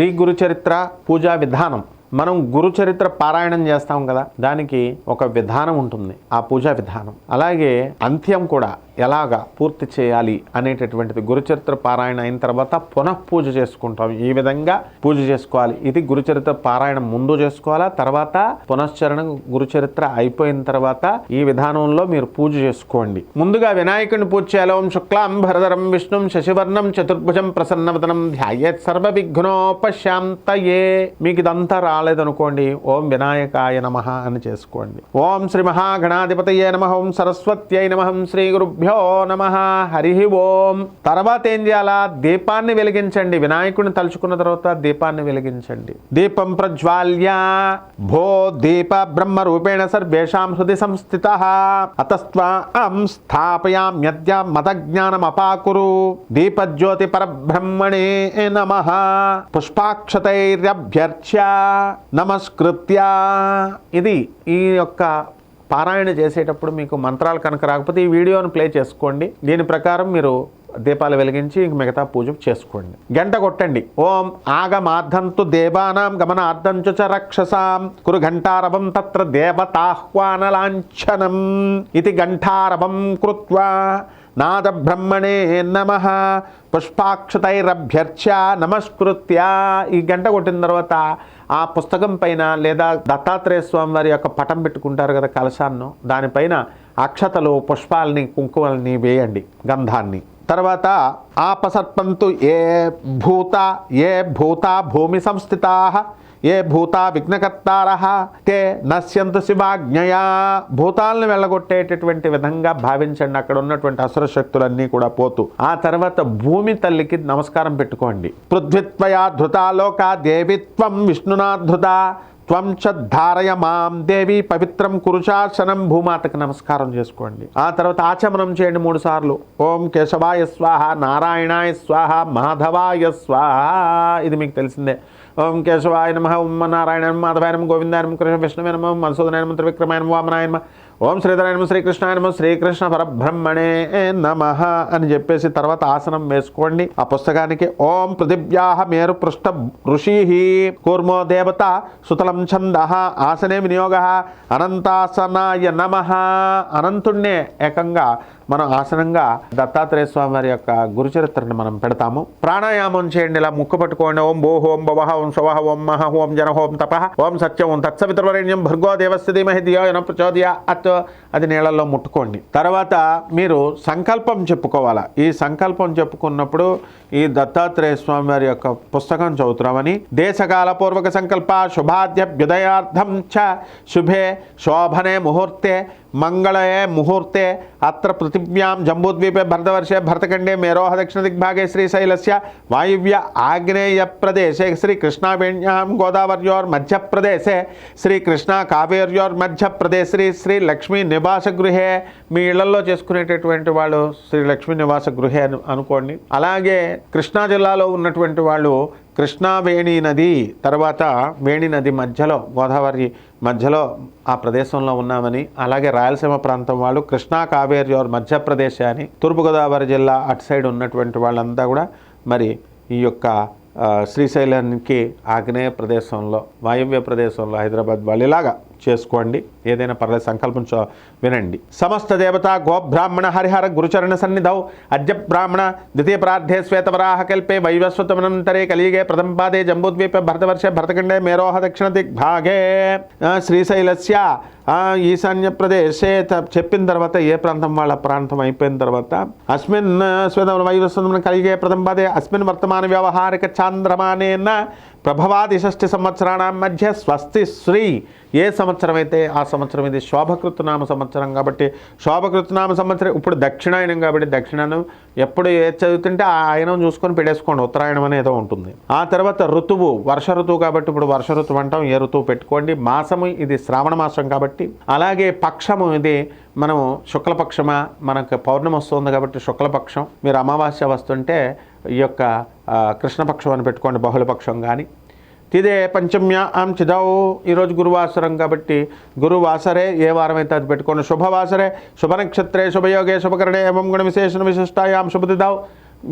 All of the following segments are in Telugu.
శ్రీ గురుచరిత్ర పూజా విధానం. మనం గురుచరిత్ర పారాయణం చేస్తాం కదా దానికి ఒక విధానం ఉంటుంది ఆ పూజా విధానం. అలాగే అంత్యం కూడా. ఎలాగా పూర్తి చేయాలి అనేటటువంటిది గురుచరిత్ర పారాయణ అయిన తర్వాత పునః పూజ చేసుకుంటాం. ఈ విధంగా పూజ చేసుకోవాలి. ఇది గురుచరిత్ర పారాయణం ముందు చేసుకోవాలా? తర్వాత పునశ్చరణ గురుచరిత్ర అయిపోయిన తర్వాత ఈ విధానంలో మీరు పూజ చేసుకోండి. ముందుగా వినాయకుని పూజ చేయాలి. ఓం శుక్లాం భరధరం విష్ణుం శశివర్ణం చతుర్భుజం ప్రసన్నవదనం ధ్యాయేత్ సర్వ విఘ్నోపశాంతయే. మీకు ఇదంతా రాలేదనుకోండి. ఓం వినాయకాయ నమ అని చేసుకోండి. ఓం శ్రీ మహాగణాధిపతయే నమ. ఓం సరస్వత్యై నమ. శ్రీ గురుభ్యో హరిహో నమ. హరి ఓం. తర్వాత ఏం చేయాలా? దీపాన్ని వెలిగించండి. వినాయకుడిని తలుచుకున్న తర్వాత దీపాన్ని వెలిగించండి. దీపం ప్రజ్వాల్య. భో దీప బ్రహ్మ రూపేణ సర్వేషాం హృది సంస్థిత. అతస్త్వాం స్థాపయామ్యద్య మత జ్ఞానం అపాకురు. దీపజ్యోతి పరబ్రహ్మణే నమ. పుష్పాక్షతైర్యభ్యర్చ్య. నమస్కృత్య. ఇది ఈ యొక్క పారాయణ చేసేటప్పుడు మీకు మంత్రాలు కనుక రాకపోతే ఈ వీడియోను ప్లే చేసుకోండి. దీని ప్రకారం మీరు దీపాలు వెలిగించి ఇంక మిగతా పూజ చేసుకోండి. గంట కొట్టండి. ఓం ఆగమార్థంతు దేవానాం గమనార్థంచు చ రక్షసాం కురు ఘంటారవం తత్ర దేవతాహ్వానలాంఛనం ఇది ఘంటారవం కృత్వా నాద బ్రహ్మణే నమ పుష్పాక్షతైరభ్యర్చ్య నమస్కృత్య. ఈ గంట కొట్టిన తర్వాత ఆ పుస్తకం పైన లేదా దత్తాత్రేయ స్వామి వారి యొక్క పటం పెట్టుకుంటారు కదా కలశాన్ని దానిపైన అక్షతలు పుష్పాలని కుంకుమల్ని వేయండి గంధాన్ని. తర్వాత ఆపసర్పంతు ఏ భూత ఏ భూత భూమి సంస్థితా ఏ భూతా విఘ్నకర్తార? తే నశ్యంతు శివాజ్ఞయా. భూతాలను వెళ్ళగొట్టేటటువంటి విధంగా భావించండి. అక్కడ ఉన్నటువంటి అసుర శక్తులన్నీ కూడా పోతూ. ఆ తర్వాత భూమి తల్లికి నమస్కారం పెట్టుకోండి. పృథ్వీత్వయా ధృతాలోక దేవిత్వం విష్ణునాధృత త్వం ధారయ మాం దేవి పవిత్రం కురుచాసనం భూమాతకు నమస్కారం చేసుకోండి. ఆ తర్వాత ఆచమనం చేయండి మూడు సార్లు. ఓం కేశవాయ స్వాహ నారాయణాయ స్వాహ మాధవాయ స్వాహ. ఇది మీకు తెలిసిందే. ఓం కేశవాయ నమ ఓం నారాయణ మాధవాయ నమ గోవిందాయ నమ కృష్ణ విష్ణువే నమ మధుసూదనాయ నమ త్రివిక్రమాయ నమ వామనాయ నమ ఓం శ్రీధరాయ నమ శ్రీకృష్ణాయ నమ శ్రీకృష్ణ పరబ్రహ్మణే నమ అని చెప్పేసి తర్వాత ఆసనం వేసుకోండి. ఆ పుస్తకానికి ఓం పృథివ్యాహ మేరు పృష్ఠ ఋషి కూర్మో దేవత సుతలం ఛంద ఆసనే వినియోగ అనంతాసనాయ నమ అనంతుణ్ణే ఏకంగా మనం ఆసనంగా దత్తాత్రేయ స్వామి వారి యొక్క గురుచరిత్రను మనం పెడతాము. ప్రాణాయామం చేయండి ఇలా ముక్కు పట్టుకోండి. ఓం భూ హోం భవ ఓం స్వహ ఓం మహ ఓం జన హోం తప ఓం సత్యం ఓం తత్సవితుర్వరేణ్యం భర్గో దేవస్థితి ధీమహి ప్రచోదయ అత్ అది నీళ్ళల్లో ముట్టుకోండి. తర్వాత మీరు సంకల్పం చెప్పుకోవాలా. ఈ సంకల్పం చెప్పుకున్నప్పుడు ఈ దత్తాత్రేయ స్వామి వారి యొక్క పుస్తకం చదువుతున్నామని దేశకాల పూర్వక సంకల్ప శుభాద్యభ్యుదయార్థం చ శుభే శోభనే ముహూర్తే మంగళే ముహూర్తే అత్ర పృథివ్యాం జంబూద్వీపే భరతవర్షే భరతఖండే మేరోహ దక్షిణ దిగ్భాగే శ్రీశైలస్య వాయువ్య ఆగ్నేయ ప్రదేశే శ్రీకృష్ణావేణ్యాం గోదావర్యోర్ మధ్యప్రదేశే శ్రీకృష్ణ కావేర్యోర్ మధ్యప్రదేశ్ శ్రీ శ్రీ లక్ష్మీ నివాస గృహే. మీ ఇళ్ళలో చేసుకునేటటువంటి వాళ్ళు శ్రీ లక్ష్మీ నివాస గృహే అనుకోండి. అలాగే కృష్ణా జిల్లాలో ఉన్నటువంటి వాళ్ళు కృష్ణా వేణి నది తర్వాత వేణి నది మధ్యలో గోదావరి మధ్యలో ఆ ప్రదేశంలో ఉన్నామని అలాగే రాయలసీమ ప్రాంతం వాళ్ళు కృష్ణా కావేరి ఆర్ మధ్యప్రదేశ్ అని తూర్పుగోదావరి జిల్లా అటు సైడ్ ఉన్నటువంటి వాళ్ళంతా కూడా మరి ఈ యొక్క శ్రీశైలానికి ఆగ్నేయ ప్రదేశంలో వాయవ్య ప్రదేశంలో హైదరాబాద్ వాళ్ళు ఇలాగా చేసుకోండి. ఏదైనా పర్లేదు సంకల్పం వినండి. సమస్త దేవత గోబ్రాహ్మణ హరిహర గురుచరణ సన్నిధౌ. అద్య బ్రాహ్మణ ద్వితీయ ప్రార్థే శ్వేతవరాహ కల్పే వైవస్వతమనంతరే కలియుగే ప్రథమ పాదే జంబూద్వీపే భరతవర్షే భరతఖండే మేరోహ దక్షిణ దిగ్భాగే శ్రీశైలస్య ఈశాన్య ప్రదేశే చెప్పిన తర్వాత ఏ ప్రాంతం వాళ్ళ ప్రాంతం అయిపోయిన తర్వాత అస్మిన్ స్వేద వైవస్వతం కలిగే ప్రథమ పాదే అస్మిన్ వర్తమాన వ్యవహారిక చాంద్రమానేన ప్రభవాది షష్ఠి సంవత్సరాణం మధ్య స్వస్తి శ్రీ. ఏ సంవత్సరం అయితే ఆ సంవత్సరం ఇది శోభకృతనామ సంవత్సరం కాబట్టి శోభకృతనామ సంవత్సరం ఇప్పుడు దక్షిణాయనం కాబట్టి దక్షిణాయనం ఎప్పుడు ఏ చదువుతుంటే ఆ ఆయనం చూసుకొని పెట్టేసుకోండి ఉత్తరాయణం అనేది ఉంటుంది. ఆ తర్వాత ఋతువు వర్ష ఋతువు కాబట్టి ఇప్పుడు వర్ష ఋతువు అంటాం ఏ ఋతువు పెట్టుకోండి. మాసము ఇది శ్రావణ మాసం కాబట్టి అలాగే పక్షము ఇది మనం శుక్లపక్షమా మనకు పౌర్ణమి వస్తుంది కాబట్టి శుక్లపక్షం. మీరు అమావాస్య వస్తుంటే ఈ యొక్క కృష్ణపక్షం అని పెట్టుకోండి బహుళపక్షం కానీ తిదే పంచమ్య ఆం చిదావు ఈరోజు గురువాసరం కాబట్టి గురువాసరే ఏ వారం అయితే అది పెట్టుకోండి. శుభవాసరే శుభ నక్షత్రే శుభయోగే శుభకరణే ఏమం గుణ విశేషణ విశిష్టాయాం శుభతిదావు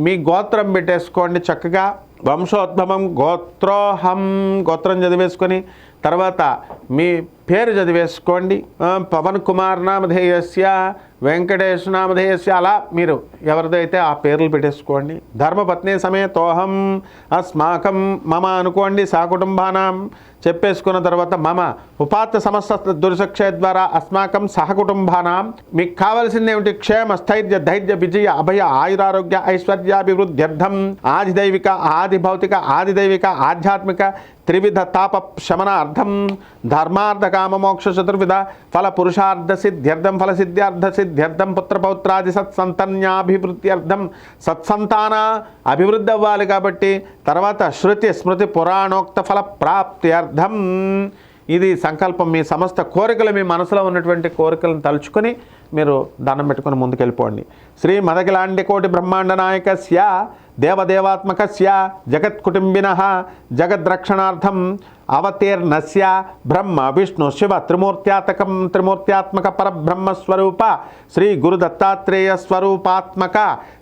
మీ గోత్రం పెట్టేసుకోండి చక్కగా. వంశోద్భవం గోత్రోహం. గోత్రం చదివేసుకొని తర్వాత మీ పేరు చదివేసుకోండి. పవన్ కుమార్ నామధేయస్య వెంకటేష్ నామధేయస్య అలా మీరు ఎవరిదైతే ఆ పేర్లు పెట్టేసుకోండి. ధర్మపత్ని సమేతోహం అస్మాకం మమ అనుకోండి సహకుటుంబానం. చెప్పేసుకున్న తర్వాత మమ ఉపాత్త సమస్త దుర్శక్షయ ద్వారా అస్మాకం సహకుటుంబానం. మీకు కావలసింది ఏమిటి? క్షేమ స్థైర్య ధైర్య విజయ అభయ ఆయురారోగ్య ఐశ్వర్యాభివృద్ధ్యర్థం ఆదిదైవిక ఆది భౌతిక ఆదిదైవిక ఆధ్యాత్మిక త్రివిధ తాప శమనార్థం ధర్మార్థ కామమోక్ష చతుర్విధ ఫల పురుషార్థ సిద్ధ్యర్థం ఫల సిద్ధ్యార్థ సిద్ధ్యర్థం పుత్రపౌత్రాది సత్సంతన్యాభివృద్ధ్యర్థం. సత్సంతాన అభివృద్ధి అవ్వాలి కాబట్టి తర్వాత శృతి స్మృతి పురాణోక్త ఫల ప్రాప్త్యర్థం ఇది సంకల్పం మీ సమస్త కోరికలు మీ మనసులో ఉన్నటువంటి కోరికలను తలుచుకొని మీరు దండం పెట్టుకొని ముందుకెళ్ళిపోండి. శ్రీ మదకిలాండి కోటి బ్రహ్మాండ నాయకస్య దేవదేవాత్మకస్య జగత్కుటుంబిన జగద్రక్షణార్థం అవతీర్ణస్య బ్రహ్మ విష్ణు శివ త్రిమూర్త్యాతకం త్రిమూర్త్యాత్మక పరబ్రహ్మస్వరూప శ్రీ గురు దత్తాత్రేయ స్వరూపాత్మక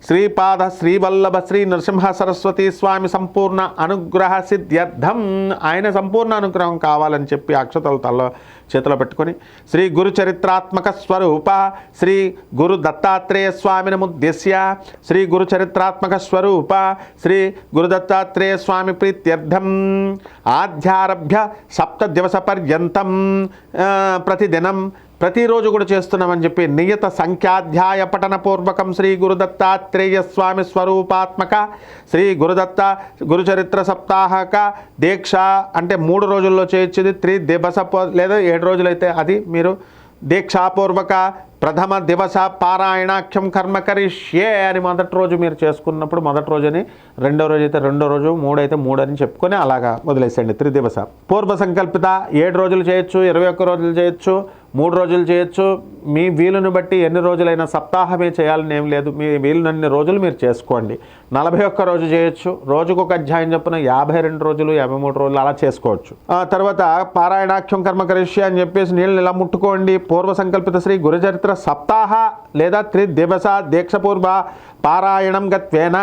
శ్రీపాద శ్రీవల్లభ శ్రీ నృసింహ సరస్వతి స్వామి సంపూర్ణ అనుగ్రహ సిద్ధ్యర్థం. ఆయన సంపూర్ణ అనుగ్రహం కావాలని చెప్పి అక్షతలు చేతిలో పెట్టుకొని శ్రీ గురు చరిత్రాత్మక స్వరూప శ్రీ గురు దత్తాత్రేయ స్వామిని ఉద్దేశ్య శ్రీ గురు చరిత్రాత్మక స్వరూప శ్రీ గురు దత్తాత్రేయ స్వామి ప్రీత్యర్థం. ఆధ్యారభ్య సప్త దివస పర్యంతం ప్రతిదినం ప్రతిరోజు కూడా చేస్తున్నామని చెప్పి నియత సంఖ్యాధ్యాయ పఠనపూర్వకం శ్రీ గురుదత్తాత్రేయ స్వామి స్వరూపాత్మక శ్రీ గురుదత్త గురుచరిత్ర సప్తాహక దీక్ష అంటే మూడు రోజుల్లో చేయొచ్చేది త్రి దివస లేదా ఏడు రోజులైతే అది మీరు దీక్షాపూర్వక ప్రథమ దివస పారాయణాఖ్యం కర్మ కరిష్యే అని మొదటి రోజు మీరు చేసుకున్నప్పుడు మొదటి రోజుని రెండో రోజు అయితే రెండో రోజు మూడు అయితే మూడు అని చెప్పుకొని అలాగా వదిలేసేయండి. త్రిదివస. పూర్వ సంకల్పిత ఏడు రోజులు చేయొచ్చు ఇరవై ఒక్క రోజులు చేయొచ్చు మూడు రోజులు చేయొచ్చు. మీ వీలుని బట్టి ఎన్ని రోజులైనా సప్తాహమే చేయాలని ఏం లేదు. మీ వీలునన్ని రోజులు మీరు చేసుకోండి. నలభై ఒక్క రోజు చేయొచ్చు. రోజుకు ఒక అధ్యాయం చొప్పున యాభై రెండు రోజులు యాభై మూడు రోజులు అలా చేసుకోవచ్చు. ఆ తర్వాత పారాయణాఖ్యం కర్మ కరిష్య అని చెప్పేసి నీళ్ళని ఇలా ముట్టుకోండి. పూర్వ సంకల్పిత శ్రీ గురుచరిత్ర సప్తాహ లేదా త్రిదివస దీక్షపూర్వ పారాయణం గత్వేన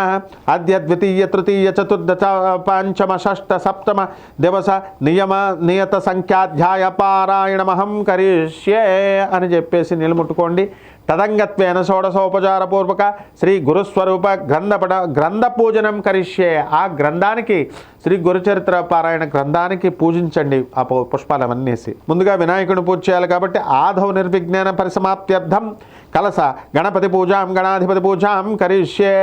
అద్య ద్వితీయ తృతీయ చతుర్దశ పంచమ షష్ట సప్తమ దివస నియమ నియత సంఖ్యాధ్యాయ పారాయణమహం కరిష్య. అని చెప్పేసి నిలముట్టుకోండి. తదంగత్వేన షోడశోపచారపూర్వక శ్రీ గురుస్వరూప గ్రంథపట గ్రంథ పూజనం కరిష్యే. ఆ గ్రంథానికి శ్రీ గురుచరిత్ర పారాయణ గ్రంథానికి పూజించండి. ఆ పుష్పాలు పుష్పాలవన్నేసి ముందుగా వినాయకుడిని పూజ చేయాలి కాబట్టి ఆధవ నిర్విజ్ఞాన పరిసమాప్త్యర్థం. కలస గణపతి పూజాం గణాధిపతి పూజాం కరిష్యే.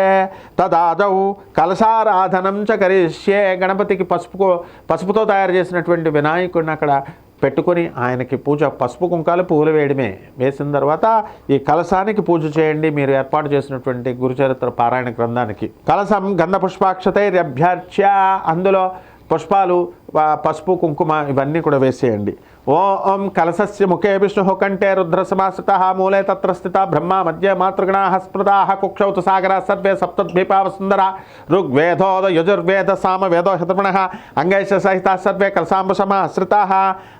తదాదౌ కలసారాధనం చ కరిష్యే. గణపతికి పసుపు పసుపుతో తయారు చేసినటువంటి వినాయకుడిని అక్కడ పెట్టుకొని ఆయనకి పూజ పసుపు కుంకాలు పువ్వులు వేయడమే. వేసిన తర్వాత ఈ కలశానికి పూజ చేయండి. మీరు ఏర్పాటు చేసినటువంటి గురుచరిత్ర పారాయణ గ్రంథానికి. కలశం గంధ పుష్పాక్షతైరభ్యర్చ్య అందులో పుష్పాలు పసుపు కుంకుమ ఇవన్నీ కూడా వేసేయండి. ఓం కలసస్య ముఖే విష్ణు కంఠే రుద్ర సమాశ్రిత మూలే తత్ర స్థిత బ్రహ్మ మధ్య మాతృగణా స్మృతా కుక్షౌతు సాగర సర్వే సప్తద్వీపావసుందర ఋగ్వేదోద యజుర్వేద సామ వేదో శతృణ అంగైష సహిత సర్వే కలసాంబ సమాశ్రితా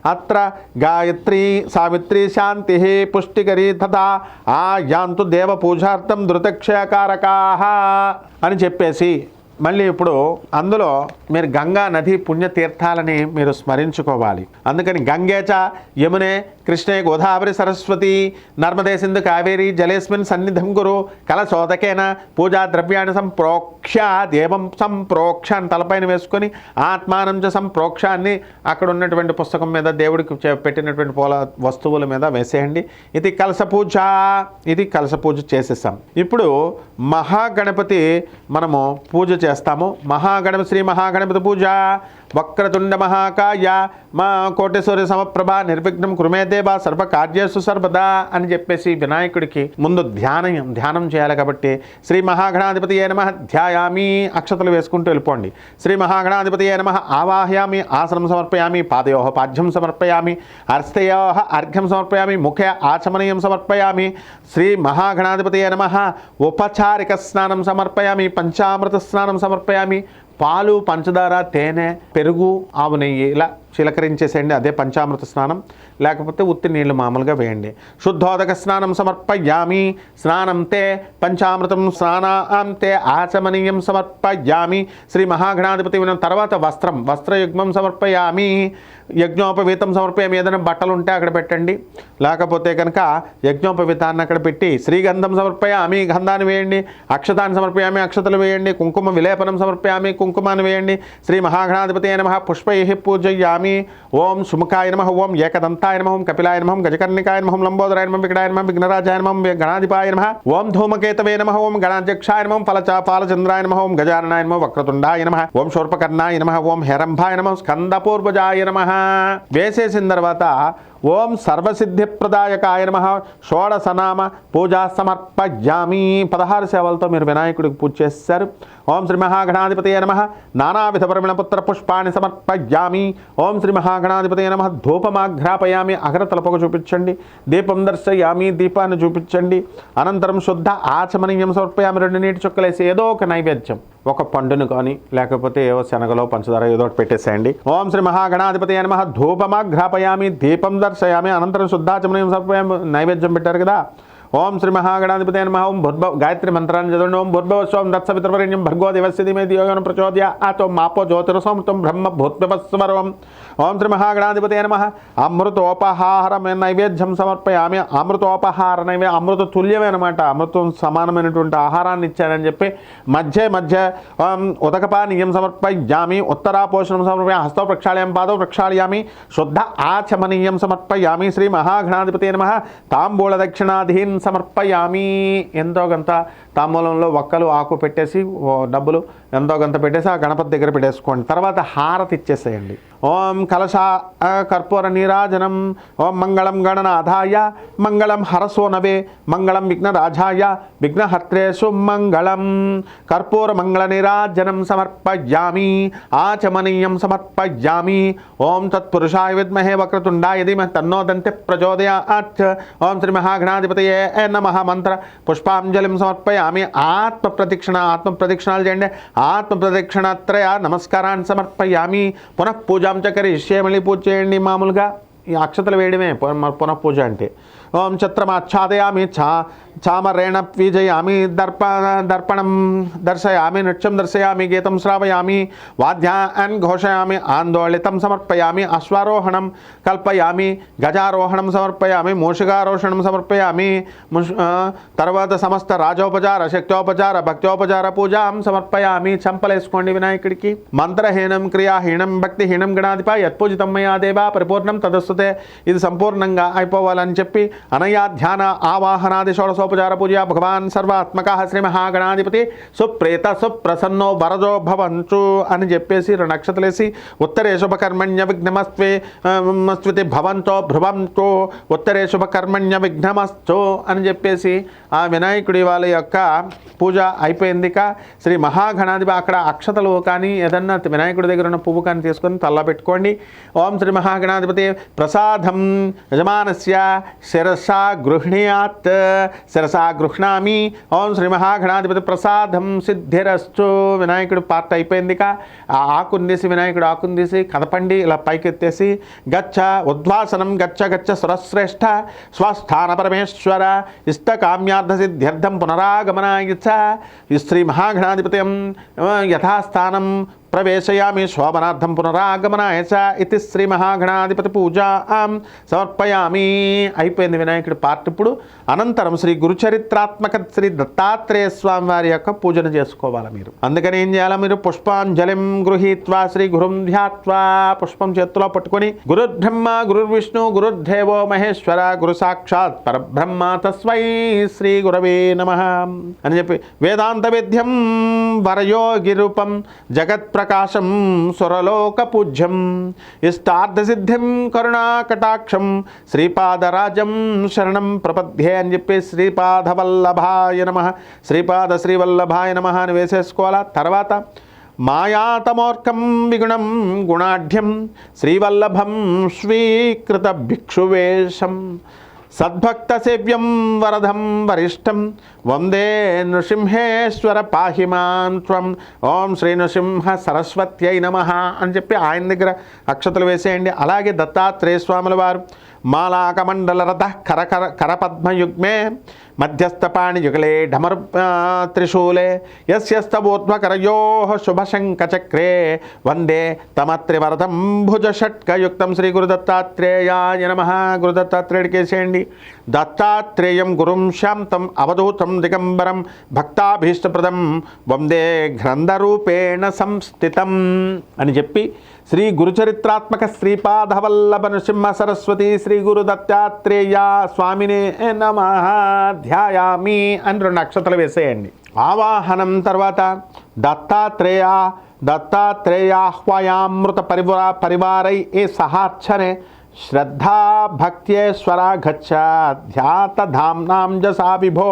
అత్ర గాయత్రీ సావిత్రీ శాంతి పుష్టికరీ తథా ఆ యాంతు దేవ పూజార్థం ధృతక్షయకారకా అని చెప్పేసి మళ్ళీ ఇప్పుడు అందులో మీరు గంగా నది పుణ్యతీర్థాలని మీరు స్మరించుకోవాలి. అందుకని గంగేచ యమునే కృష్ణే గోదావరి సరస్వతి నర్మదే సింధు కావేరి జలేస్మిన్ సన్నిధం గురు కలశోదకేన పూజా ద్రవ్యాన్ని సంప్రోక్ష దేవం సంప్రోక్ష అని తలపైన వేసుకొని ఆత్మానం చ సంప్రోక్షాన్ని అక్కడ ఉన్నటువంటి పుస్తకం మీద దేవుడికి చే- పెట్టినటువంటి పూల వస్తువుల మీద వేసేయండి. ఇది కలస పూజ ఇది కలస పూజ చేసేస్తాం ఇప్పుడు మహాగణపతి మనము పూజ చేస్తాము. మహాగణపతి శ్రీ మహాగణపతి పూజ. వక్రతుండ మహాకాయ మా కోటేశ్వరి సమప్రభ నిర్విఘ్నం కురుమే సర్వ కార్యేషు సర్వదా అని చెప్పేసి వినాయకుడికి ముందు ధ్యానం ధ్యానం చేయాలి కాబట్టి శ్రీ మహాగణాధిపతి ఏ నమ. ధ్యాయామి అక్షతలు వేసుకుంటూ వెళ్ళిపోండి. శ్రీ మహాగణాధిపతి ఏ నమ. ఆవాహయామి ఆసనం సమర్పయామి పాదయోహ పాద్యం సమర్పయామి హస్తయోహ అర్ఘ్యం సమర్పయామి ముఖ ఆచమనీయం సమర్పయామి శ్రీ మహాగణాధిపతి నమ. ఉపచారిక స్నానం సమర్పయామి పంచామృత స్నానం సమర్పయామి పాలు పంచదార తేనె పెరుగు ఆవు నెయ్యి ఇలా చిలకరించేసేయండి అదే పంచామృత స్నానం. లేకపోతే ఉత్తి నీళ్ళు మామూలుగా వేయండి. శుద్ధోదక స్నానం సమర్పయామి. స్నానం తే పంచామృతం స్నానాం తే ఆచమనీయం సమర్పయామి. శ్రీ మహాగణాధిపతి విన్న తర్వాత వస్త్రం వస్త్రయుగ్మం సమర్పయామి. యజ్ఞోపవీతం సమర్పయామి. ఏదైనా బట్టలు ఉంటే అక్కడ పెట్టండి. లేకపోతే కనుక యజ్ఞోపవీతాన్ని అక్కడ పెట్టి శ్రీగంధం సమర్పయామి గంధాన్ని వేయండి. అక్షతాన్ని సమర్పయామి అక్షతలు వేయండి. కుంకుమ విలేపనం సమర్పయామి కుంకుమాన్ని వేయండి. శ్రీ మహాగణాధిపతి మహా పుష్పై పూజయామి స్వామి ఓం సుముఖాయ నమ ఓం ఏకదంతాయ నమ ఓం కపిలాయ నమ గజకర్ణికాయ నమ లంబోదరాయ నమ వికటాయ నమ విఘ్నరాజాయ నమ గణాధిపాయ నమ ఓం ధూమకేతవే నమ ఓం గణాధ్యక్షాయ నమ ఓం ఫలచా పాలచంద్రాయ నమ ఓం గజాననాయ నమ వక్రతుండాయ నమ ఓం శూర్పకర్ణాయ నమ ఓం హెరంభాయ నమ స్కందపూర్వజాయ నమ వేసేసిన తర్వాత ఓం సర్వసిద్ధిప్రదాయకాయ నమ. షోడసనామ పూజా సమర్పజామి పదహారు సేవలతో మీరు వినాయకుడికి పూజ చేశారు ఓం శ్రీ మహాగణాధిపతి నమ. నానావిధ పరిమళపుత్ర పుష్పాన్ని సమర్పజామి ఓం శ్రీ మహాగణాధిపతి నమ. ధూపమాఘ్రాపయామి. అగ్రతలపక చూపించండి. దీపం దర్శయామి. దీపాన్ని చూపించండి. అనంతరం శుద్ధ ఆచమనీయం సమర్పయామి. రెండు నీటి చుక్కలేసి ఏదో ఒక నైవేద్యం. ఒక పండును కానీ లేకపోతే ఏవో శనగలో పంచదార ఏదో ఒకటి పెట్టేసేయండి. ఓం శ్రీ మహాగణాధిపతి నమ. ధూపమాఘ్రాపయామి. దీపం దర్శయామి అనంతరం శుద్ధాచమనీయం సమర్పయామి నైవేద్యం పెట్టారు కదా. ఓం శ్రీ మహాగణాధిపతి నమ. ఓం భుర్భ గాయత్రి మంత్రాన్ని చదవండి. ఓం భూర్భవస్వం దత్సవితృపర్యం భర్గో దేవస్యతి మే దియోగన ప్రచోదయ. ఆతో మాపో జ్యోతిరసంతం బ్రహ్మ భూత్వస్వరం ఓం శ్రీ మహాగణాధిపతి నమ. అమృతోపహారమే నైవేద్యం సమర్పయామి. అమృతోపహార నైవే అమృత తుల్యమే అనమాట అమృతం సమానమైనటువంటి ఆహారాన్ని ఇచ్చారని చెప్పి మధ్య మధ్య ఉదకపానీయం సమర్పయామి. ఉత్తరా పోషణం సమర్పయ హస్త ప్రక్షాళయం పాదౌ ప్రక్షాళయామి శుద్ధ ఆచమనీయం సమర్పయామి. శ్రీ మహాగణాధిపతి నమ. తాంబూల దక్షిణాధీన్ సమర్పయామి ఎంతో కొంత తాంబూలంలో ఒక్కలు ఆకు పెట్టేసి ఓ డబ్బులు ఎంతో కొంత పెట్టేసి ఆ గణపతి దగ్గర పెట్టేసుకోండి. తర్వాత హారతి ఇచ్చేసేయండి. ఓం కలశ కర్పూర నీరాజనం ఓం మంగళం గణనాథాయ మంగళం హరసోనవే మంగళం విఘ్నరాజాయ విఘ్నహర్త్రేషు మంగళం. కర్పూర మంగళ నీరాజనం సమర్పయామి ఆచమనీయం సమర్పయామి. ఓం తత్పురుషాయ విద్మహే వక్రతుండాయ ధీమ తన్నో దంతి ప్రచోదయాత్. ఓం శ్రీ మహాగణాధిపతయే నమ మంత్ర పుష్పాంజలిం సమర్పయామి ఆత్మ ప్రదక్షిణ ఆత్మ ప్రదక్షిణాలు చేయండి. ఆత్మ ప్రదక్షిణత్రయ నమస్కారాన్ని సమర్పయామి. పునః పూజాం చ మళ్ళీ పూజ చేయండి మామూలుగా. ఈ అక్షతలు వేయడమే పునఃపూజ అంటే. ఓం చిత్రమాచ్ఛాదయామి ఛా చామరేణ పీజయామి దర్ప దర్పణం దర్శయామి నృత్యం దర్శయామి గీతం శ్రావయామి వాద్యాన్ ఘోషయామి ఆందోళితం సమర్పయామి అశ్వారోహణం కల్పయామి గజారోహణం సమర్పయామి మూషికారోషణం సమర్పయామి తర్వాత సమస్త రాజోపచార శక్తోపచార భక్తోపచార పూజాం సమర్పయామి చంపలేసుకోండి వినాయకుడికి. మంత్రహీనం క్రియాహీనం భక్తిహీనం గణాధిప యత్పూజితం మయా దేవా పరిపూర్ణం తదస్తుతే ఇది సంపూర్ణంగా అయిపోవాలని చెప్పి అనయా ధ్యాన ఆవాహనాది షోడశ సోపచార పూజ భగవాన్ సర్వాత్మక శ్రీ మహాగణాధిపతి. సుప్రేత సుప్రసన్నో వరదో భవంచు అని చెప్పేసి రెండు నక్షత్రలేసి ఉత్తరే శుభకర్మణ్య విఘ్నమస్వే మస్త్వితి భవంతో భ్రువంతో ఉత్తరే శుభకర్మణ్య విఘ్నమస్తో అని చెప్పేసి ఆ వినాయకుడి వాళ్ళ యొక్క పూజ అయిపోయిందిక శ్రీ మహాగణాధిపతి అక్కడ అక్షతలు కానీ ఏదన్నా వినాయకుడి దగ్గర ఉన్న పువ్వు కానీ తీసుకొని తల్ల పెట్టుకోండి. ఓం శ్రీ మహాగణాధిపతి ప్రసాదం యజమానస్య శిరసా గృహిణ్యాత్ శిరసా గృహ్ణామి. ఓం శ్రీ మహాగణాధిపతి ప్రసాదం సిద్ధిరస్చు వినాయకుడు పార్ట్ అయిపోయింది ఆ ఆకుని తీసి వినాయకుడు ఆకుని తీసి కదపండి ఇలా పైకెత్తేసి గచ్చ ఉద్వాసనం గచ్చ గచ్చ సురశ్రేష్ఠ స్వస్థాన పరమేశ్వర ఇష్ట కామ్యార్థ సిద్ధ్యర్థం పునరాగమనాయ శ్రీ మహాగణాధిపత్యం యథాస్థానం ప్రవేశయామి శోభనార్థం పునరాగమనాయ చ ఇది శ్రీ మహాగణాధిపతి పూజా సమర్పయామి. అయిపోయింది వినాయకుడి పార్ట్ ఇప్పుడు. అనంతరం శ్రీ గురుచరిత్రాత్మక శ్రీ దత్తాత్రేయ స్వామి వారి యొక్క పూజను చేసుకోవాలి మీరు. అందుకని ఏం చేయాలి మీరు? పుష్పాంజలిం గృహీత్వా శ్రీ గురుం ధ్యాత్వా. పుష్పం చేతిలో పట్టుకొని గురుర్బ్రహ్మ గురుర్విష్ణు గురుర్దేవో మహేశ్వర గురు సాక్షాత్ పరబ్రహ్మ తస్వై శ్రీ గురవే నమ. అని చెప్పి వేదాంత విద్యం వరయోగి రూపం జగత్ ప్రకాశం సురలోక పూజ్యం ఇష్టార్థసిద్ధిం కరుణాకటాక్షం. శ్రీపాదరాజం శరణం ప్రపద్యే అని చెప్పి శ్రీపాదవల్లభాయ నమ. శ్రీపాద శ్రీవల్లభాయ నమ అని వేసేసుకోవాలా? తర్వాత మాయాతమోర్కం విగుణం గుణాఢ్యం. శ్రీవల్లభం స్వీకృత భిక్షువేషం సద్భక్త సేవ్యం వరదం వరిష్టం. వందే నృసింహేశ్వర పాహిమాన్ త్వం. ఓం శ్రీ నృసింహ సరస్వత్యై నమ అని చెప్పి ఆయన దగ్గర అక్షతలు వేసేయండి. అలాగే దత్తాత్రేయ స్వాముల వారు మాలాకమండలరథ కర కర కరపద్మయుగ్మే మధ్యస్థపాణియుగలే ఢమరు త్రిశూలే. యస్యస్తవోద్మకరయో శుభశంకచక్రే వందే తమత్రివరదం భుజషట్కయుక్తం శ్రీ గురుదత్తాత్రేయాయ నమ. గురుదత్తాత్రేయుడికి వేసేయండి. దత్తాత్రేయం గురుం శాంతం అవధూతం దిగంబరం భక్తాభీష్టప్రదం. వందే గ్రంథరూపేణ సంస్థితం అని చెప్పి శ్రీ గురుచరిత్రాత్మక శ్రీపాదవల్లభ నృసింహ సరస్వతి శ్రీ గురు దత్తాత్రేయ స్వామినే నమ. ధ్యాయామి అని రెండు నక్షత్రాలు వేసేయండి. ఆవాహనం తర్వాత దత్తాత్రేయ దత్తాత్రేయాహ్వయామృత పరివరా పరివారై ఏ సహార్చనే శ్రద్ధా భక్త్యేశ్వర గచ్చ ధ్యాత ధామ్నాం జసా విభో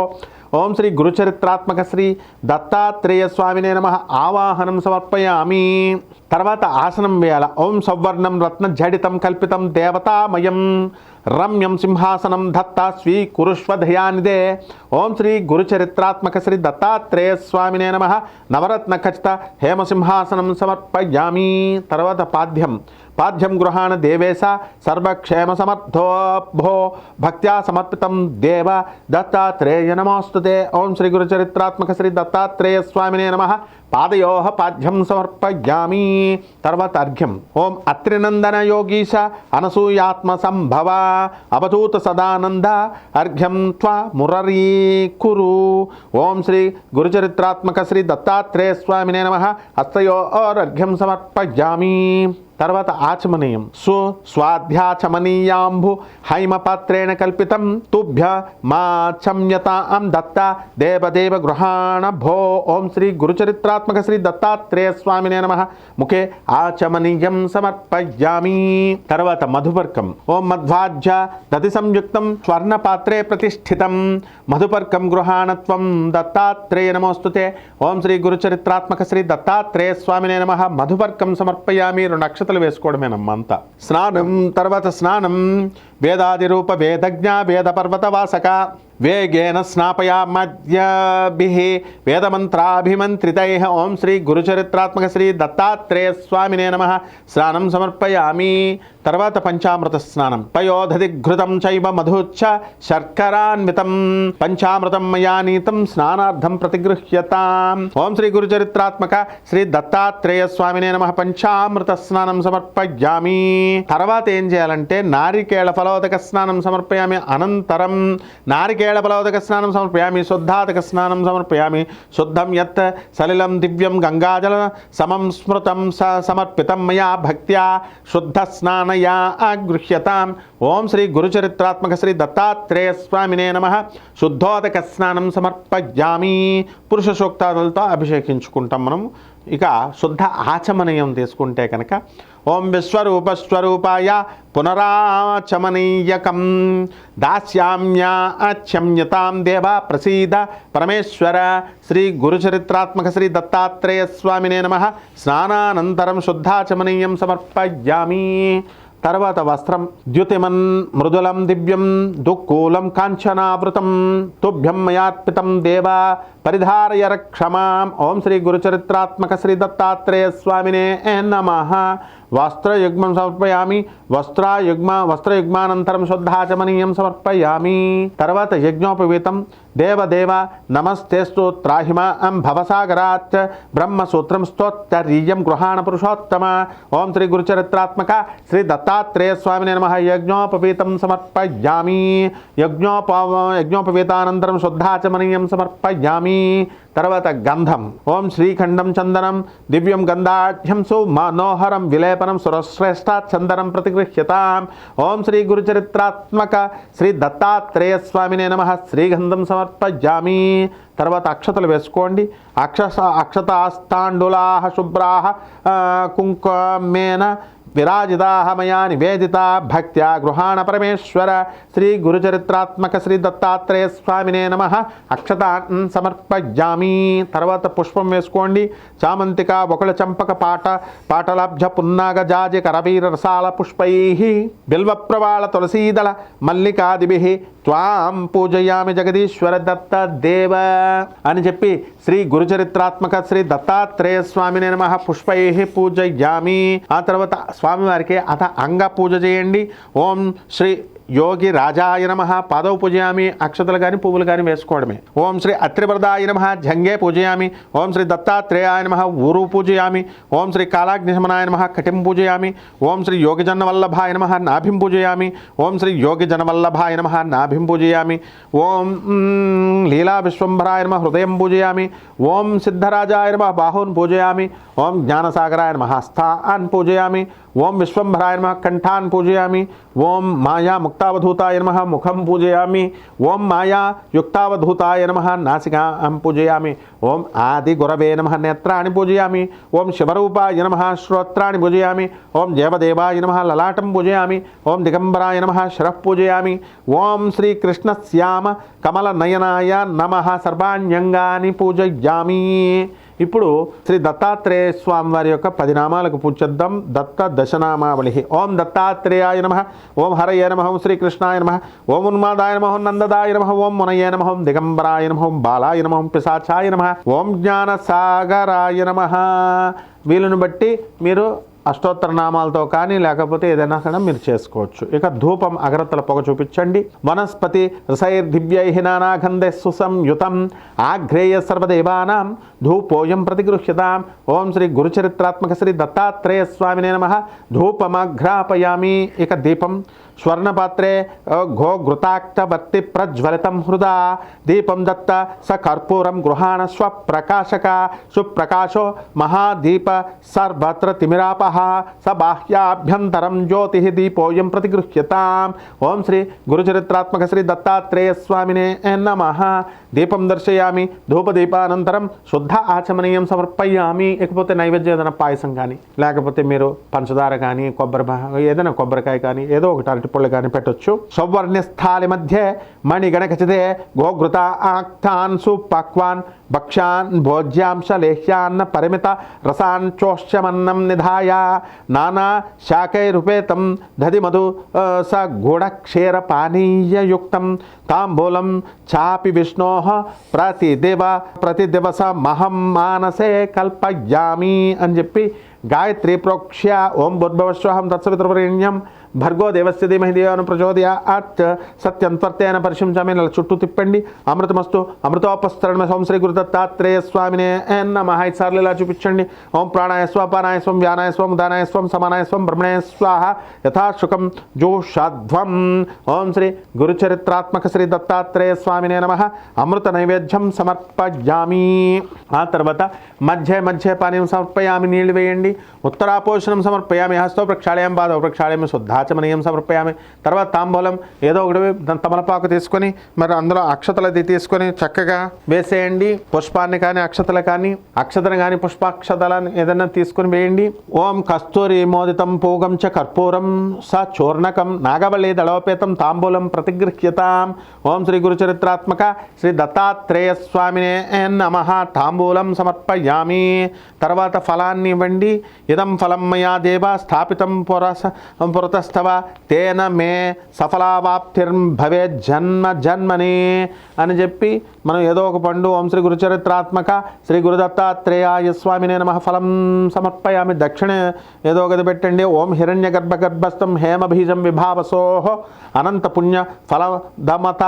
ఓం శ్రీ గురుచరిత్రాత్మక శ్రీ దత్తాత్రేయ స్వామినే నమ. ఆవాహనం సమర్పయామి. తర్వాత ఆసనం వేయాల. ఓం సౌవర్ణం రత్న జడితం కల్పితం దేవతామయం. రమ్యం సింహాసనం దత్త స్వీకురుష్వధయానిదే ఓం శ్రీ గురుచరిత్రాత్మక శ్రీ దత్తాత్రేయ స్వామినే నమ. నవరత్న ఖచ్చిత హేమసింహాసనం సమర్పయామి. తర్వాత పాద్యం. పాద్యం గృహాణ దేవేశ సర్వక్షేమ సమర్థోభో భక్త్యా సమర్పితం దేవ దత్తాత్రేయ నమోస్తుతే ఓం శ్రీ గురుచరిత్రాత్మక శ్రీ దత్తాత్రేయ స్వామినే నమ పాదయో పాద్యం సమర్పయామి. తర్వాత అర్ఘ్యం. ఓం అత్రినందన యోగీశ అనసూయాత్మ సంభవ అవధూత సదానంద. అర్ఘ్యం త్వ మురరీ కురు ఓం శ్రీ గురుచరిత్రాత్మక శ్రీ దత్తాత్రేయ స్వామినే నమ. హస్తయోరర్ఘ్యం సమర్పయామి. తర్వాత ఆచమనీయం. సు స్వాధ్యాచమనీయాంభు హైమపాత్రేణ కల్పితం తుభ్య మా చమ్యతాం దత్త దేవదేవ గృహాణ భో. ఓం శ్రీ గురుచరిత్రా గురుచరిత్రాత్మక శ్రీ దత్తాత్రేయ స్వామినే నమ. ముఖే ఆచమనీయం సమర్పయామి. తర్వాత మధుపర్కం. ఓం మధ్వాజ్య దతి సంయుక్తం స్వర్ణపాత్రే ప్రతిష్ఠితం. మధుపర్కం గృహాణత్వం దత్తాత్రేయ నమోస్తుతే. ఓం శ్రీ గురుచరిత్రాత్మక శ్రీ దత్తాత్రేయ స్వామినే నమ. మధుపర్కం సమర్పయామి. రెండు అక్షతలు వేసుకోవడమేనమ్మ అంతా. స్నానం తర్వాత స్నానం. వేదాది రూప వేదజ్ఞ వేద పర్వత వాసక. వేగేన స్నాపయామద్యభిః వేదమంత్రాభిమంత్రితై ఓం శ్రీ గురుచరిత్రాత్మక శ్రీ దత్తాత్రేయ స్వామినే నమ స్నానం సమర్పయామి తర్వాత పంచామృత స్నానం. పయోధదిఘృతం చైవ మధుచ్చ శర్కరాన్వితం పంచామృతం మయా నీతం స్నానార్థం ప్రతిగృహ్యతాం. ఓం శ్రీ గురుచరిత్రాత్మక శ్రీ దత్తాత్రేయ స్వామినే నమ. పంచామృత స్నానం సమర్పయామి. తర్వాత ఏం చేయాలంటే నారికేళ ఫలోదక స్నానం సమర్పయామి అనంతరం. నారికేళ ఫలోదక స్నానం సమర్పయామి శుద్ధాదక స్నానం సమర్పయామి. శుద్ధం యత్ సలిలం దివ్యం గంగాజల సమం స్మృతం సమర్పితం మయా భక్త్యా. శుద్ధ స్నాన స్నానయా గృహ్యతాం ఓం శ్రీ గురుచరిత్రాత్మక శ్రీ దత్తాత్రేయ స్వామినే నమ. శుద్ధోదక స్నానం సమర్పయామి. పురుష సూక్తాదులతో అభిషేకించుకుంటాం మనం. ఇక శుద్ధ ఆచమనీయం తీసుకుంటే కనుక ఓం విశ్వరూపస్వరూపాయ పునరాచమనీయకం. దాస్యామ్యా అక్షమ్యతాం దేవ ప్రసీద పరమేశ్వర. శ్రీ గురుచరిత్రాత్మక శ్రీ దత్తాత్రేయ స్వామినే నమ. స్నానానంతరం శుద్ధాచమనీయం సమర్పయామి. తర్వాత వస్త్రం ద్యుతిమన్ మృదులం దివ్యం దుఃఖూలం కాంచనావృతం తుభ్యం మయార్పితం దేవ పరిధారయ రక్షమాం ఓం శ్రీ గురుచరిత్రాత్మక శ్రీ దత్తాత్రేయ స్వామినే నమ వస్త్రయుగ్మం సమర్పయామి వస్త్రయుగ్మ వస్త్రయుగ్మానంతరం శుద్ధాచమనీయం సమర్పయామి తర్వాత యజ్ఞోపవీతం దేవదేవ నమస్తేస్తు త్రాహిమ అం భవసాగరాత్ బ్రహ్మసూత్రం స్తోత్తరీయం గృహాణ పురుషోత్తమ ఓం శ్రీ గురుచరిత్రాత్మక శ్రీ దత్తాత్రేయ స్వామిని నమ యజ్ఞోపవీతం సమర్పయామి యజ్ఞోప యజ్ఞోపవీతానంతరం శుద్ధాచమనీయం సమర్పయామి తర్వాత గంధం. ఓం శ్రీఖండం చందనం దివ్యం గంధాఢ్యం సు మనోహరం విలేపనం సురశ్రేష్టాత్ చందనం ప్రతిగృహ్యతాం. ఓం శ్రీ గురుచరిత్రాత్మక శ్రీ దత్తాత్రేయ స్వామినే నమ. శ్రీగంధం సమర్పజామి తర్వాత అక్షతలు వేసుకోండి. అక్ష అక్షతాస్తాండులా శుభ్రా కుంకుమేన విరాజితాహ మయా నివేదిత భక్త్యా గృహాణ పరమేశ్వర. శ్రీ గురుచరిత్రాత్మక శ్రీ దత్తాత్రేయ స్వామినే నమ. అక్షతాన్ సమర్పయామి. తర్వాత పుష్పం వేసుకోండి. చామంతిక ఒకళ చంపక పాట. పాటలబ్జ పున్నాగ జాజి కరవీర రసాల పుష్పై. బిల్వ ప్రవాళ తులసీదళ మల్లికాదిభి. త్వాం పూజయామి జగదీశ్వర దత్త దేవ అని చెప్పి శ్రీ గురుచరిత్రాత్మక శ్రీ దత్తాత్రేయ స్వామిని నమ పుష్పై పూజయామి. ఆ తర్వాత స్వామివారికి అత అంగ పూజ చేయండి. ఓం శ్రీ యోగి రాజాయ నమ పాదవ పూజయామి అక్షతలు కానీ పువ్వులు కానీ వేసుకోవడమే ఓం శ్రీ అత్రివరదాయ నమ జంగే పూజయామి ఓం శ్రీ దత్తాత్రేయాయ నమ ఊరు పూజయామి ఓం శ్రీ కాలాగ్నిశమనాయ నమ కటిం పూజయామి ఓం శ్రీ యోగిజనవల్లభాయ నమ నాభిం పూజయామి ఓం శ్రీ యోగిజనవల్లభాయ నమ నాభిం పూజయామి ఓం మ్, లీలా విశ్వంభరాయ నమ హృదయం పూజయామి ఓం సిద్ధరాజాయ నమ బాహూన్ పూజయామి ఓం జ్ఞానసాగరాయ నమ హస్తాన్ పూజయామి ఓం విశ్వంభరాయ నమ కంఠాన్ పూజయామి. ఓం మాయా ముక్తావధూతాయ నమ ముఖం పూజయామి. ఓం మాయా యుక్తావధూతాయ నమ నాసికాం పూజయామి. ఓం ఆది గురవే నమ నేత్రాన్ని పూజయామి. ఓం శివరూపాయ నమ శ్రోత్రాన్ని పూజయామి. ఓం దేవదేవాయ నమ లలాటం పూజయామి. ఓం దిగంబరాయ నమ శరః పూజయామి. ఓం శ్రీకృష్ణ శ్యామ కమలనయనాయ నమ సర్వాణ్యంగాని పూజయామి. ఇప్పుడు శ్రీ దత్తాత్రేయ స్వామి వారి యొక్క పది నామాలకు పూజిద్దాం దత్త దశనామావళి. ఓం దత్తాత్రేయాయ నమ. ఓం హరయ నమ. ఓం శ్రీకృష్ణాయ నమ. ఓం ఉన్మాదాయ నమ. ఓం నందదాయ నమ. ఓం మునయ నమ. ఓం దిగంబరాయ నమ. ఓం బాలాయ నమ. ఓం పిశాచాయ నమ. ఓం జ్ఞానసాగరాయ నమ. వీలును బట్టి మీరు అష్టోత్తర నామాలతో కానీ లేకపోతే ఏదైనా కానీ మీరు చేసుకోవచ్చు. ఇక ధూపం అగరత్తల పొగ చూపించండి. వనస్పతి రసైర్దివ్యై నానాగంధై సుసంయుతం. ఆగ్రేయ సర్వదేవానాం. ధూపోయం ప్రతిగృహ్యతాం. ఓం శ్రీ గురుచరిత్రాత్మక శ్రీ దత్తాత్రేయ స్వామినే నమ. ధూపమఘ్రాపయామి ఇక దీపం స్వర్ణపాత్రే ఘోఘృతాక్తవర్తి ప్రజ్వలితం హృదా దీపం దత్త స కర్పూరం గృహాణ స్వప్రకాశక సుప్రకాశో మహాదీప సర్వత్ర తిమిరాపహ స బాహ్యాభ్యంతరం జ్యోతి దీపోయం ప్రతిగృహ్యతాం. ఓం శ్రీ గురుచరిత్రాత్మక శ్రీ దత్తాత్రేయ స్వామినే నమ. దీపం దర్శయామి ధూపదీపానంతరం శుద్ధ ఆచమనీయం సమర్పయామి. ఇకపోతే నైవేద్యం ఏదైనా పాయసం కానీ లేకపోతే మీరు పంచదార కానీ కొబ్బరి ఏదైనా కొబ్బరికాయ కానీ ఏదో ఒకటి అరటిపళ్ళు కానీ పెట్టొచ్చు. సౌవర్ణ్యస్థాలి మధ్య మణిగణకచితే గోఘృత ఆక్తాన్ సుపక్వాన్ భక్ష్యాన్ భోజ్యాంశ లేహ్యాన్న పరిమిత రసాన్ చోష్యమన్నం నిధాయ నానా శాకైరుపేతం దధి మధు స గూఢక్షీర పానీయయుక్తం తాంబూలం చాపి విష్ణో ప్రతిదివ ప్రతిదివస మహం మానసే కల్పయామి అని చెప్పి గాయత్రి ప్రోక్ష్య ఓం బుద్భవస్వహం దత్సవితృవరేణ్యం భర్గో దేవస్య ధీమహి దేవాను ప్రచోదయాత్ సత్యం త్వర్తేన పరిశించామి నెల చుట్టూ తిప్పండి. అమృతమస్తు అమృతోపస్తరణ ఓం శ్రీ గురు దత్తాత్రేయ స్వామినే నమ. సార్లు ఇలా చూపించండి. ఓం ప్రాణాయ స్వ పానాయ స్వం వ్యానాయ స్వం ఉదానాయ స్వం సమానాయ స్వం బ్రహ్మణే స్వాహ. యథాశుకం జోషాధ్వం. ఓం శ్రీ గురుచరిత్రాత్మక శ్రీ దత్తాత్రేయ స్వామినే నమ. అమృత నైవేద్యం సమర్పయామి ఆ తర్వాత మధ్య మధ్య పానీయం సమర్పయామి నీళ్ళు వేయండి. ఉత్తరాపోషణం సమర్పయామి హస్తో ప్రక్షాళయం పాదవ ప్రక్షాళయం శుద్ధ శుద్ధాచమనీయం సమర్పయామి. తర్వాత తాంబూలం ఏదో ఒకటి తమలపాకు తీసుకొని మరి అందులో అక్షతలది తీసుకొని చక్కగా వేసేయండి. పుష్పాన్ని కానీ అక్షతలు కానీ అక్షతను కానీ పుష్పాక్షతలను ఏదైనా తీసుకొని వేయండి. ఓం కస్తూరి మోదితం పూగం చ కర్పూరం స చూర్ణకం నాగబలి దళోపేతం తాంబూలం ప్రతిగృహ్యతాం. ఓం శ్రీ గురుచరిత్రాత్మక శ్రీ దత్తాత్రేయ స్వామినే నమ. తాంబూలం సమర్పయామి. తర్వాత ఫలాన్ని ఇవ్వండి. ఇదం ఫలం మయా దేవ స్థాపితం పురస तपस्तव तेन मे सफलावाप्तिर्भवेत् जन्म जन्मनि అని చెప్పి మనం ఏదో ఒక పండు ఓం శ్రీ గురుచరిత్రాత్మక శ్రీ గురుదత్తాత్రేయాయ స్వామినే నమ. ఫలం సమర్పయామి. దక్షిణ ఏదో ఒకటి పెట్టండి. ఓం హిరణ్య గర్భ గర్భస్థం హేమబీజం విభావసో. అనంత పుణ్య ఫలదమత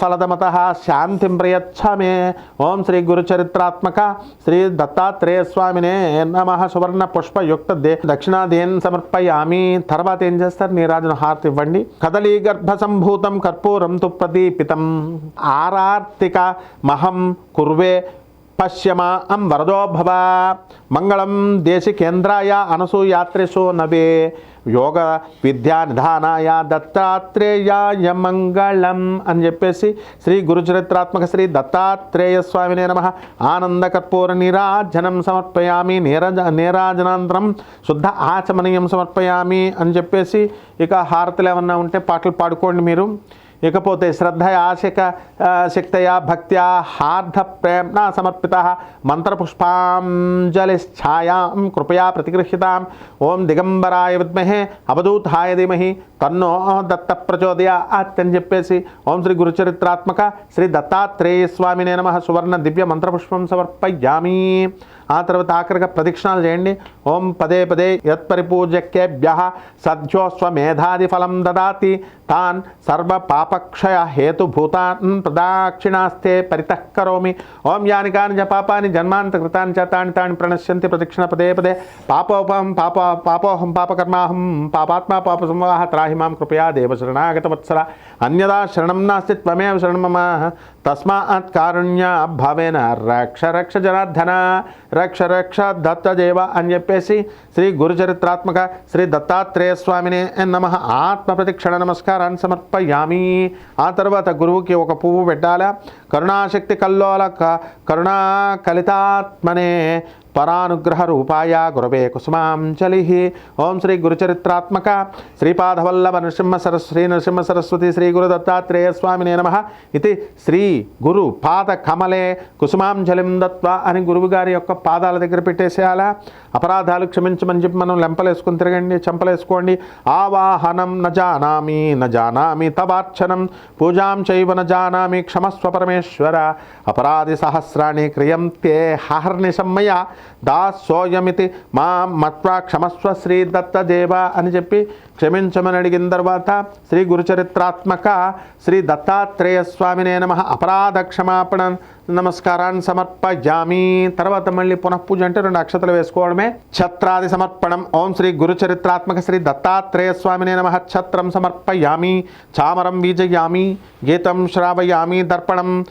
ఫలదమత. శాంతిం ప్రయచ్చామే ఓం శ్రీ గురుచరిత్రాత్మక శ్రీ దత్తాత్రేయ స్వామినే నమ. సువర్ణ పుష్పయుక్త దే దక్షిణాదేన్ సమర్పయామి. తర్వాత ఏం చేస్తారు? నీరాజన హారతి ఇవ్వండి. కదలీ గర్భ సంభూతం కర్పూరం తు ప్రదీపితం ఆరార్తిక మహం కుర్వే పశ్యమా అం వరదో భవ. మంగళం దేశికేంద్రాయ అనసూయాత్రిషు నవే. యోగ విద్యా నిధానాయ దత్తాత్రేయాయ మంగళం అని చెప్పేసి శ్రీ గురుచరిత్రాత్మక శ్రీ దత్తాత్రేయ స్వామినే నమ. ఆనందకర్పూర నీరాజనం సమర్పయామి నీరజ నీరాజనాంతరం శుద్ధ ఆచమనీయం సమర్పయామి అని చెప్పేసి ఇక హారతులు ఏమన్నా ఉంటే పాటలు పాడుకోండి మీరు. ఇకపోతే శ్రద్ధ ఆశిక ఆ, శక్తయా భక్త్యా హార్ధ ప్రేమ్నా సమర్పిత మంత్రపుష్పాంజలిఛాయాం కృపయా ప్రతిగృహ్యతాం ఓం దిగంబరాయ విద్మహే అవధూతాయ ధీమహి తన్నో దత్త ప్రచోదయాత్ అని చెప్పేసి ఓం శ్రీ గురుచరిత్రాత్మక శ్రీ దత్తాత్రేయ స్వామినే నమ సువర్ణ దివ్య మంత్రపుష్పం సమర్పయామి ఆ తర్వాత ఆఖరిగా ప్రదక్షిణాలు చేయండి. ఓం పదే పదే యత్పరిపూజక్యేభ్య సద్యోస్వమేధాది ఫలం దదాతి. తాన్ సర్వ పాపక్షయ హేతుభూతాన్ ప్రదాక్షిణాస్తే పరితః కరోమి. ఓం యాని కాని చ పాపాని జన్మాంత కృతాని చ తాని తాని ప్రణశ్యంతి ప్రదక్షిణ పదే పదే. పాపోపం పాప పాపోహం పాపకర్మాహం పాపాత్మా పాప సంవాహ త్రాహిమాం కృపయా దేవ శరణాగత అన్యదా శరణం నాస్తి త్వమే శరణం మమ. తస్మాత్ కారుణ్య భావేన రక్ష రక్ష జనార్దన రక్ష రక్ష దత్త దేవ అని చెప్పేసి శ్రీ గురుచరిత్రాత్మక శ్రీ దత్తాత్రేయ స్వామిని నమ. ఆత్మ ప్రతిక్షణ నమస్కారాన్ని సమర్పయామి. ఆ తర్వాత గురువుకి ఒక పువ్వు పెట్టాలా. కరుణాశక్తి కల్లోల క- కరుణా కలితాత్మనే పరానుగ్రహ రూపాయ గురవే కుసుమాంజలి ఓం శ్రీ గురుచరిత్రాత్మక. శ్రీపాదవల్లభ నృసింహ సరస్వీ నృసింహ సరస్వతి శ్రీ గురు దత్తాత్రేయ స్వామినే నమ. ఇది శ్రీ గురు పాద కమలే. కుసుమాంజలిం దత్వ అని గురువుగారి యొక్క పాదాల దగ్గర పెట్టేసేయాలా? అపరాధాలు క్షమించమని చెప్పి మనం లెంపలేసుకుని తిరగండి చంపలేసుకోండి. ఆవాహనం న జానామి న జానామి తవార్చనం. పూజాం చైవ న జానామి క్షమస్వ పరమేశ్వర. అపరాధి సహస్రాణి క్రియంతే హహర్నిశమ్మయ దాసోయమితి మా మత్వా క్షమస్వ శ్రీ దత్తదేవ అని చెప్పి క్షమించమని అడిగిన తర్వాత శ్రీ గురుచరిత్రాత్మక శ్రీ దత్తాత్రేయ స్వామినే నమ. అపరాధ క్షమాపణ. నమస్కారాన్ని సమర్పయామి తర్వాత మళ్ళీ పునఃపూజ అంటే రెండు అక్షతలు వేసుకోవడమే. ఛత్రాది సమర్పణం. ఓం శ్రీ గురుచరిత్రాత్మక శ్రీ దత్తాత్రేయ స్వామినే నమ. ఛత్రం సమర్పయామి. చామరం వీజయామి. గీతం శ్రావయామి. దర్పణం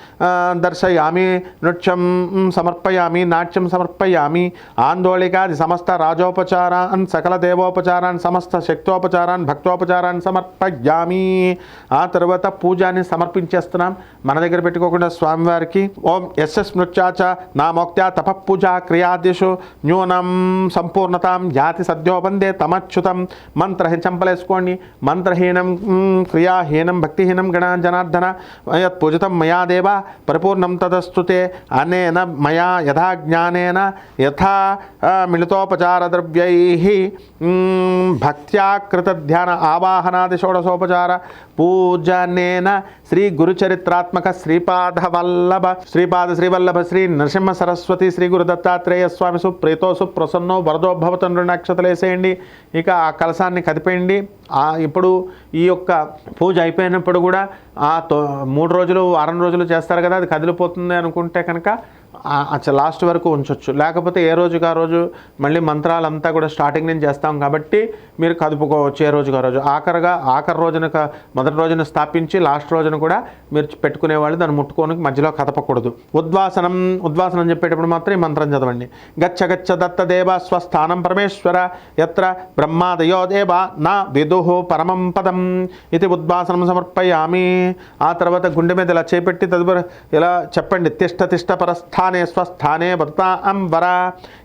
దర్శయామి. నృత్యం సమర్పయామి. నాట్యం సమర్పయామి. ఆందోళికాది సమస్త రాజోపచారాన్ సకల దేవోపచారాన్ సమస్త శక్తోపచారాన్ భక్తోపచారాన్ని సమర్పయామి. ఆ తర్వాత పూజాన్ని సమర్పించేస్తున్నాం. మన దగ్గర పెట్టుకోకుండా స్వామివారికి ఓం ఎస్ఎస్ నృత్యాచ నామోక్త్యా తపఃపూజా క్రియాదిషు. న్యూనం సంపూర్ణతాం జాతి సద్యో వందే తమచ్యుతం. మంత్రహీన చంపలేసుకోండి. మంత్రహీనం క్రియాహీనం భక్తిహీనం గణాంజనార్దన యత్ పూజితం మయా దేవ. పరిపూర్ణం తదస్తుతే అనేన మయా యథా జ్ఞానేన యథా ఆ, మిళితోపచారద్రవ్యై భక్త్యా కృత ధ్యాన ఆవాహనాది షోడశోపచార. పూజనేన శ్రీ గురుచరిత్రాత్మక శ్రీపాద వల్లభ శ్రీపాద శ్రీవల్లభ శ్రీ నరసింహ సరస్వతి శ్రీ గురు దత్తాత్రేయ స్వామి సుప్రీతో సుప్రసన్నో వరదో భవతం రెండు నక్షత్రలేసేయండి ఇక ఆ కలశాన్ని కదిపేయండి. ఇప్పుడు ఈ యొక్క పూజ అయిపోయినప్పుడు కూడా ఆ తో మూడు రోజులు వారం రోజులు చేస్తారు కదా అది కదిలిపోతుంది అనుకుంటే కనుక లాస్ట్ వరకు ఉంచవచ్చు లేకపోతే ఏ రోజుకి ఆ రోజు మళ్ళీ మంత్రాలంతా కూడా స్టార్టింగ్ నుంచి చేస్తాం కాబట్టి మీరు కదుపుకోవచ్చు ఏ రోజుకి ఆ రోజు. ఆఖరిగా ఆఖరి రోజున మొదటి రోజున స్థాపించి లాస్ట్ రోజున కూడా మీరు పెట్టుకునే వాళ్ళు దాన్ని ముట్టుకోనికి మధ్యలో కదపకూడదు. ఉద్వాసనం ఉద్వాసనం చెప్పేటప్పుడు మాత్రం ఈ మంత్రం చదవండి. గచ్చ గచ్చ దత్త దేవ స్వస్థానం పరమేశ్వర ఎత్ర బ్రహ్మాదయో దేవ నా విదుహు పరమం పదం ఇది ఉద్వాసనం సమర్పయామి. ఆ తర్వాత గుండె మీద ఇలా చేపెట్టి తదుపరి ఇలా చెప్పండి తిష్ట తిష్ట పరస్థానే స్వస్థానే వదతా అంబర.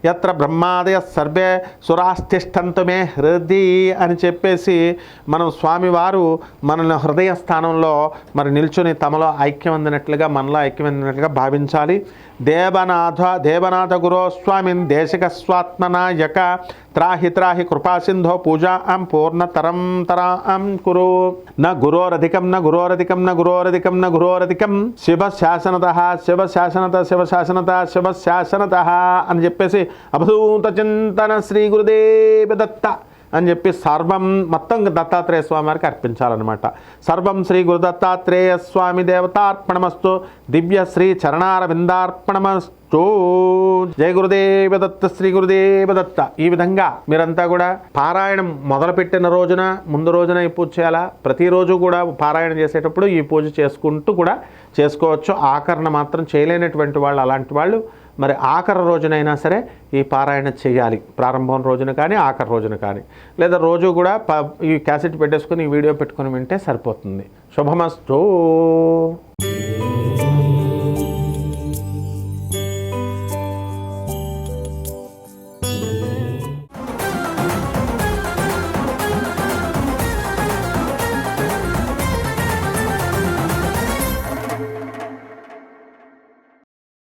ఎత్ర బ్రహ్మాదయ సర్వే సురాస్థిష్టంతమే హృది అని చెప్పేసి మనం స్వామివారు మనల్ని హృదయ స్థానంలో మరి నిల్చుని తమలో ఐక్యం అందినట్లుగా మనలో ఐక్యం అందినట్లుగా భావించాలి. దేవనాథ దేవనాథ గురోస్వామిన్ దేశిక స్వాత్మనాయక త్రాహి త్రాహి కృపాసింధో పూజా అం పూర్ణతరం తరా అం కురు. న గురోరధికం న గురోరధికం న గురోరధికం న గురోరధికం శివ శాసనత శివ శాసనత శివ శాసనత శివ శాసనత అని చెప్పేసి అభూత చింతన శ్రీ గురుదేవ దత్త. అని చెప్పి సర్వం మొత్తం దత్తాత్రేయ స్వామి వారికి అర్పించాలన్నమాట. సర్వం శ్రీ గురు దత్తాత్రేయ స్వామి దేవతార్పణమస్తు. దివ్య శ్రీ చరణార విందార్పణమస్తు జయ గురుదేవ దత్త శ్రీ గురుదేవ దత్త. ఈ విధంగా మీరంతా కూడా పారాయణం మొదలుపెట్టిన రోజున ముందు రోజున ఈ పూజ చేయాలా? ప్రతిరోజు కూడా పారాయణం చేసేటప్పుడు ఈ పూజ చేసుకుంటూ కూడా చేసుకోవచ్చు. ఆకరణ మాత్రం చేయలేనటువంటి వాళ్ళు అలాంటి వాళ్ళు మరి ఆఖరి రోజునైనా సరే ఈ పారాయణ చేయాలి. ప్రారంభం రోజున కానీ ఆఖరి రోజున కానీ. లేదా రోజు కూడా ప ఈ క్యాసెట్ పెట్టేసుకొని ఈ వీడియో పెట్టుకొని వింటే సరిపోతుంది. శుభమస్తూ.